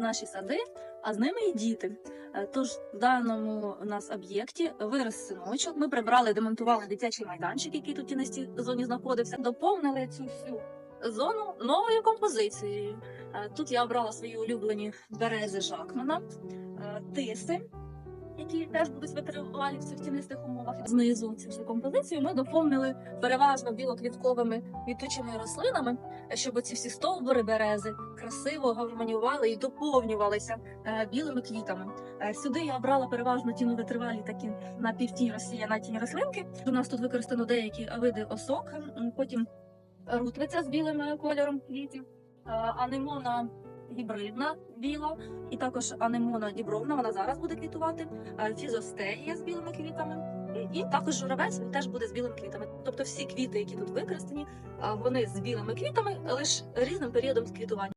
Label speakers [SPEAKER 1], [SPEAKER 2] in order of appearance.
[SPEAKER 1] наші сади, а з ними і діти. Е, Тож в даному у нас об'єкті вирос синочок. Ми прибрали, демонтували дитячий майданчик, який тут в тінистій зоні знаходився. Доповнили цю всю зону новою композицією. Е, Тут я обрала свої улюблені берези Жакмана, е, тиси, які теж будуть витривалі в тінистих умовах. Знизу цю всю композицію ми доповнили переважно білоквітковими квітучими рослинами, щоб ці всі стовбури берези красиво гармонювали і доповнювалися е, білими квітами. Е, Сюди я обрала переважно тіновитривалі такі напівтінь розсіяні рослинки. У нас тут використано деякі види осок, потім рутвиця з білим е, кольором квітів, анемона гібридна біла, і також анемона дібровна, вона зараз буде квітувати, е, фізостегія з білими квітами. І також журавець він теж буде з білими квітами. Тобто всі квіти, які тут використані, вони з білими квітами, лише різним періодом квітування.